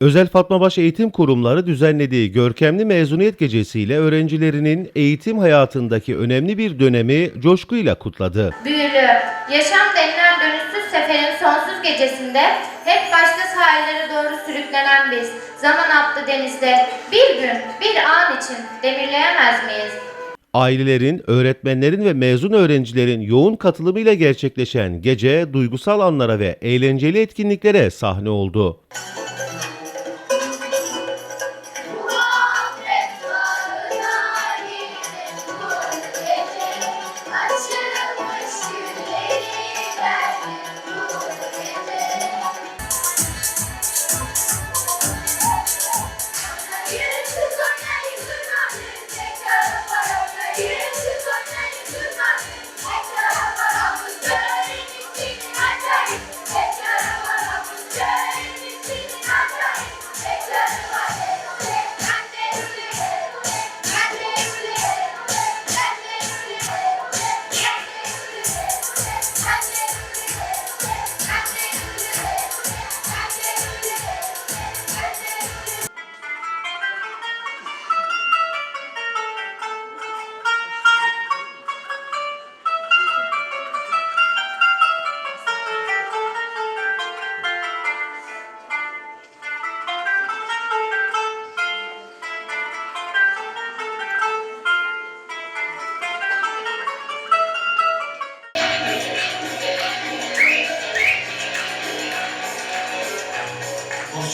Özel Fatmabaş Eğitim Kurumları düzenlediği görkemli mezuniyet gecesiyle öğrencilerinin eğitim hayatındaki önemli bir dönemi coşkuyla kutladı. Büyülü, yaşam denilen dönüşsüz seferin sonsuz gecesinde hep başka sahillere doğru sürüklenen biz, zaman attı denizde bir gün, bir an için demirleyemez miyiz? Ailelerin, öğretmenlerin ve mezun öğrencilerin yoğun katılımıyla gerçekleşen gece duygusal anlara ve eğlenceli etkinliklere sahne oldu.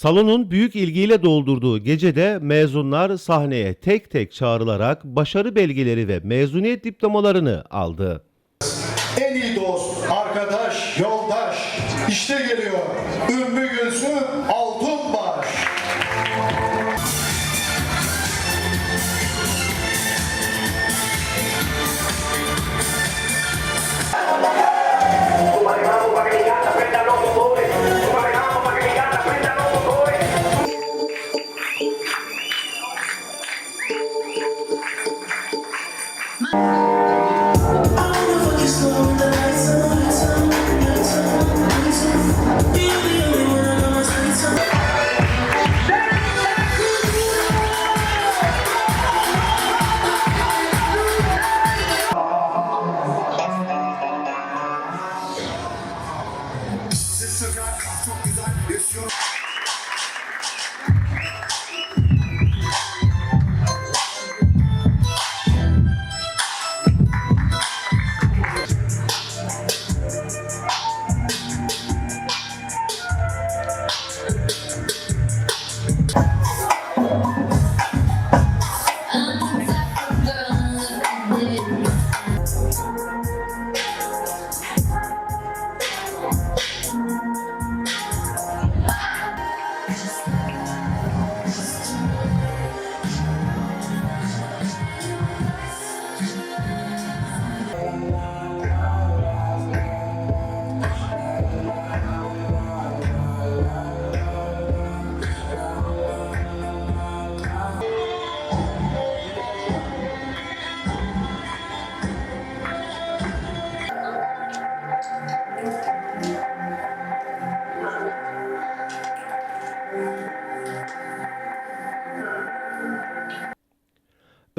Salonun büyük ilgiyle doldurduğu gecede mezunlar sahneye tek tek çağrılarak başarı belgeleri ve mezuniyet diplomalarını aldı. En iyi dost, arkadaş, yoldaş. İşte geliyor. Ümmü Gülsüm Altunbaş.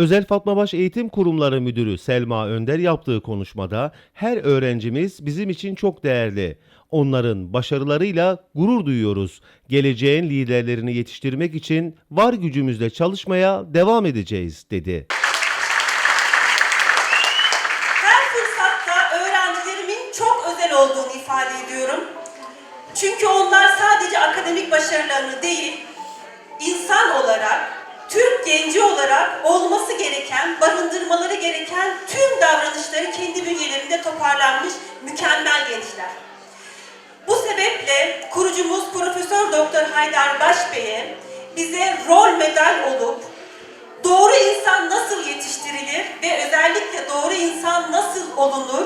Özel Fatmabaş Eğitim Kurumları Müdürü Selma Önder yaptığı konuşmada her öğrencimiz bizim için çok değerli. Onların başarılarıyla gurur duyuyoruz. Geleceğin liderlerini yetiştirmek için var gücümüzle çalışmaya devam edeceğiz dedi. Her fırsatta öğrencilerimin çok özel olduğunu ifade ediyorum. Çünkü onlar sadece akademik başarılarını değil, insan olarak, Türk genci olarak olması gereken, barındırmaları gereken tüm davranışları tasarlanmış mükemmel gençler. Bu sebeple kurucumuz Profesör Doktor Haydar Başbey'e bize rol model olup doğru insan nasıl yetiştirilir ve özellikle doğru insan nasıl olunur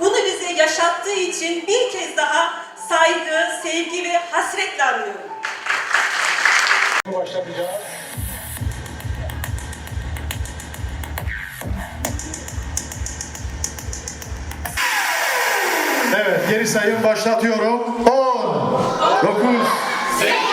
bunu bize yaşattığı için bir kez daha saygı, sevgi ve hasretle anıyorum. Geri sayım başlatıyorum. 10, 9, 8, 7,